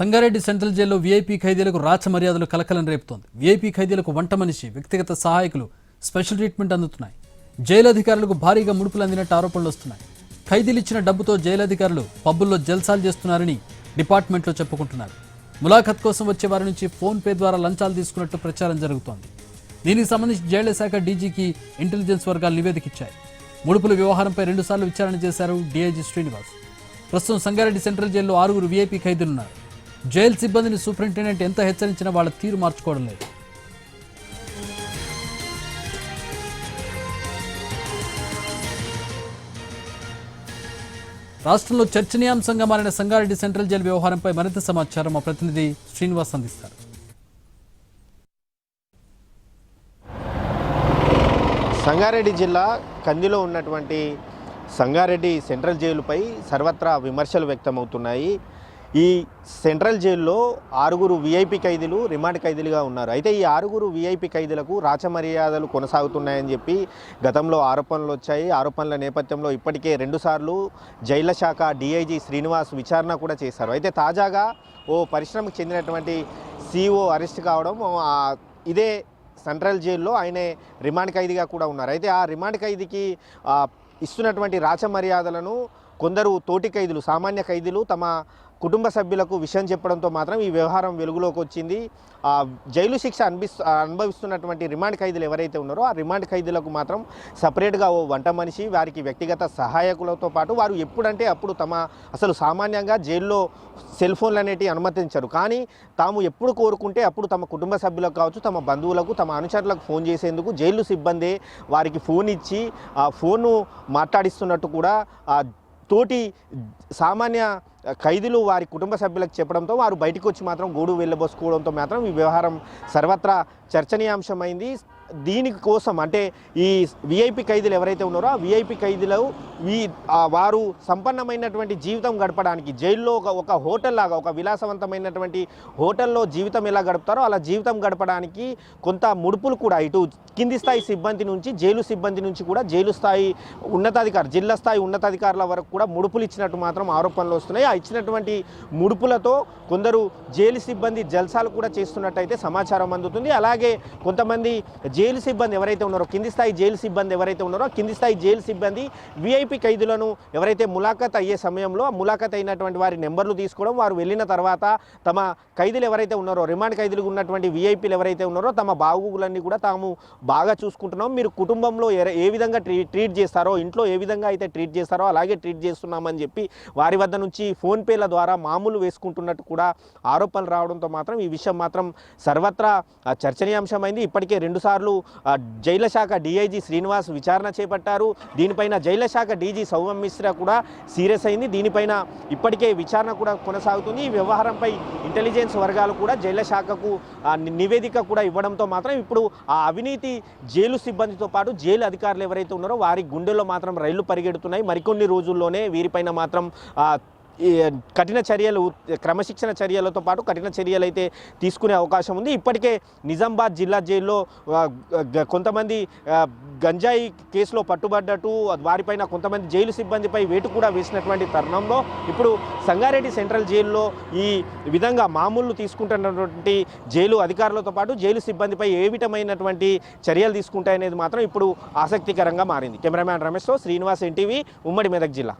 Sangareddy central జైల్లో VIP ఖైదీలకు రాచ మర్యాదలు కలకలం రేపుతోంది. వీఐపీ ఖైదీలకు వంట మనిషి వ్యక్తిగత సహాయకులు స్పెషల్ ట్రీట్మెంట్ అందుతున్నాయి. జైలు అధికారులకు భారీగా ముడుపులు అందినట్టు ఆరోపణలు వస్తున్నాయి. ఖైదీలు ఇచ్చిన డబ్బుతో జైలు అధికారులు పబ్బుల్లో జల్సాలు చేస్తున్నారని డిపార్ట్మెంట్లో చెప్పుకుంటున్నారు. ములాఖత్ కోసం వచ్చే వారి నుంచి ఫోన్ పే ద్వారా లంచాలు తీసుకున్నట్టు ప్రచారం జరుగుతోంది. దీనికి సంబంధించి జైళ్ళ శాఖ డీజీకి ఇంటెలిజెన్స్ వర్గాలు నివేదిక ఇచ్చాయి ముడుపుల వ్యవహారంపై రెండుసార్లు విచారణ చేశారు డీఐజీ శ్రీనివాస్. ప్రస్తుతం సంగారెడ్డి సెంట్రల్ జైల్లో ఆరుగురు వీఐపీ ఖైదీలున్నారు. జైలు సిబ్బందిని సూపరింటెండెంట్ ఎంత హెచ్చరించినా వాళ్ళ తీరు మార్చుకోవడం లేదు. రాష్ట్రంలో చర్చనీయాంశంగా మారిన సంగారెడ్డి సెంట్రల్ జైలు వ్యవహారంపై మరింత సమాచారం మా ప్రతినిధి శ్రీనివాస్ అందిస్తారు. సంగారెడ్డి జిల్లా కందిలో ఉన్నటువంటి సంగారెడ్డి సెంట్రల్ జైలుపై సర్వత్రా విమర్శలు వ్యక్తమవుతున్నాయి. ఈ సెంట్రల్ జైల్లో ఆరుగురు వీఐపీ ఖైదీలు రిమాండ్ ఖైదీలుగా ఉన్నారు. అయితే ఈ ఆరుగురు వీఐపీ ఖైదీలకు రాచమర్యాదలు కొనసాగుతున్నాయని చెప్పి గతంలో ఆరోపణలు వచ్చాయి. ఆరోపణల నేపథ్యంలో ఇప్పటికే రెండుసార్లు జైళ్ళ శాఖ డీఐజీ శ్రీనివాస్ విచారణ కూడా చేశారు. అయితే తాజాగా ఓ పరిశ్రమకు చెందినటువంటి సిఇఓ అరెస్ట్ కావడం ఇదే సెంట్రల్ జైల్లో ఆయనే రిమాండ్ ఖైదీగా కూడా ఉన్నారు. అయితే ఆ రిమాండ్ ఖైదీకి ఇస్తున్నటువంటి రాచ మర్యాదలను కొందరు తోటి ఖైదీలు సామాన్య ఖైదీలు తమ కుటుంబ సభ్యులకు విషయం చెప్పడంతో మాత్రం ఈ వ్యవహారం వెలుగులోకి వచ్చింది. జైలు శిక్ష అనిపిస్ అనుభవిస్తున్నటువంటి రిమాండ్ ఖైదీలు ఎవరైతే ఉన్నారో ఆ రిమాండ్ ఖైదీలకు మాత్రం సపరేట్గా ఓ వంట మనిషి వారికి వ్యక్తిగత సహాయకులతో పాటు వారు ఎప్పుడంటే అప్పుడు తమ అసలు సామాన్యంగా జైల్లో సెల్ ఫోన్లు అనేటివి అనుమతించరు. కానీ తాము ఎప్పుడు కోరుకుంటే అప్పుడు తమ కుటుంబ సభ్యులకు కావచ్చు తమ బంధువులకు తమ అనుచరులకు ఫోన్ చేసేందుకు జైలు సిబ్బంది వారికి ఫోన్ ఇచ్చి ఆ ఫోను మాట్లాడిస్తున్నట్టు కూడా తోటి సామాన్య ఖైదీలు వారి కుటుంబ సభ్యులకు చెప్పడంతో వారు బయటకు వచ్చి మాత్రం గూడు వెళ్ళబోసుకోవడంతో మాత్రం ఈ వ్యవహారం సర్వత్రా చర్చనీయాంశమైంది. దీనికోసం అంటే ఈ విఐపి ఖైదీలు ఎవరైతే ఉన్నారో ఆ విఐపి ఖైదీలు వీ వారు సంపన్నమైనటువంటి జీవితం గడపడానికి జైల్లో ఒక ఒక హోటల్ లాగా ఒక విలాసవంతమైనటువంటి హోటల్లో జీవితం ఎలా గడుపుతారో అలా జీవితం గడపడానికి కొంత ముడుపులు కూడా ఇటు కింది స్థాయి సిబ్బంది నుంచి జైలు సిబ్బంది నుంచి కూడా జైలు స్థాయి ఉన్నతాధికారి జిల్లా స్థాయి ఉన్నతాధికారుల వరకు కూడా ముడుపులు ఇచ్చినట్టు మాత్రం ఆరోపణలు వస్తున్నాయి. ఆ ఇచ్చినటువంటి ముడుపులతో కొందరు జైలు సిబ్బంది జల్సాలు కూడా చేస్తున్నట్టయితే సమాచారం అందుతుంది. అలాగే కొంతమంది జైలు సిబ్బంది ఎవరైతే ఉన్నారో కింది స్థాయి జైలు సిబ్బంది ఎవరైతే ఉన్నారో కింది స్థాయి జైలు సిబ్బంది విఐపి ఖైదీలను ఎవరైతే ములాఖత్ అయ్యే సమయంలో ములాఖత్ అయినటువంటి వారి నెంబర్లు తీసుకోవడం వారు వెళ్ళిన తర్వాత తమ ఖైదీలు ఎవరైతే ఉన్నారో రిమాండ్ ఖైదీలు ఉన్నటువంటి విఐపీలు ఎవరైతే ఉన్నారో తమ బాగులన్నీ కూడా తాము బాగా చూసుకుంటున్నాం. మీరు కుటుంబంలో ఏ విధంగా ట్రీ ట్రీట్ చేస్తారో ఇంట్లో ఏ విధంగా అయితే ట్రీట్ చేస్తారో అలాగే ట్రీట్ చేస్తున్నామని చెప్పి వారి వద్ద నుంచి ఫోన్పేల ద్వారా మామూలు వేసుకుంటున్నట్టు కూడా ఆరోపణలు రావడంతో మాత్రం ఈ విషయం మాత్రం సర్వత్రా చర్చనీయాంశమైంది. ఇప్పటికే రెండుసార్లు ఆ, జైల శాఖ డిఐజీ శ్రీనివాస్ విచారణ చేపట్టారు. దీనిపైన జైల శాఖ డీజీ సౌమ్య మిశ్రా కూడా సీరియస్ అయింది. దీనిపైన ఇప్పటికే విచారణ కూడా కొనసాగుతుంది. ఈ వ్యవహారంపై ఇంటెలిజెన్స్ వర్గాలు కూడా జైల శాఖకు నివేదిక కూడా ఇవ్వడంతో మాత్రం ఇప్పుడు ఆ అవినీతి జైలు సిబ్బందితో పాటు జైలు అధికారులు ఎవరైతే ఉన్నారో వారి గుండెల్లో మాత్రం రైళ్ళు పరిగెడుతున్నాయి. మరికొన్ని రోజుల్లోనే వీరిపైన మాత్రం కఠిన చర్యలు క్రమశిక్షణ చర్యలతో పాటు కఠిన చర్యలు అయితే తీసుకునే అవకాశం ఉంది. ఇప్పటికే నిజామాబాద్ జిల్లా జైల్లో కొంతమంది గంజాయి కేసులో పట్టుబడ్డట్టు వారిపైన కొంతమంది జైలు సిబ్బందిపై వేటు కూడా వేసినటువంటి తరుణంలో ఇప్పుడు సంగారెడ్డి సెంట్రల్ జైల్లో ఈ విధంగా మామూలు తీసుకుంటున్నటువంటి జైలు అధికారులతో పాటు జైలు సిబ్బందిపై ఏ విధమైనటువంటి చర్యలు తీసుకుంటాయనేది మాత్రం ఇప్పుడు ఆసక్తికరంగా మారింది. కెమెరామ్యాన్ రమేష్తో శ్రీనివాస్ ఎన్టీవీ ఉమ్మడి మెదక్ జిల్లా.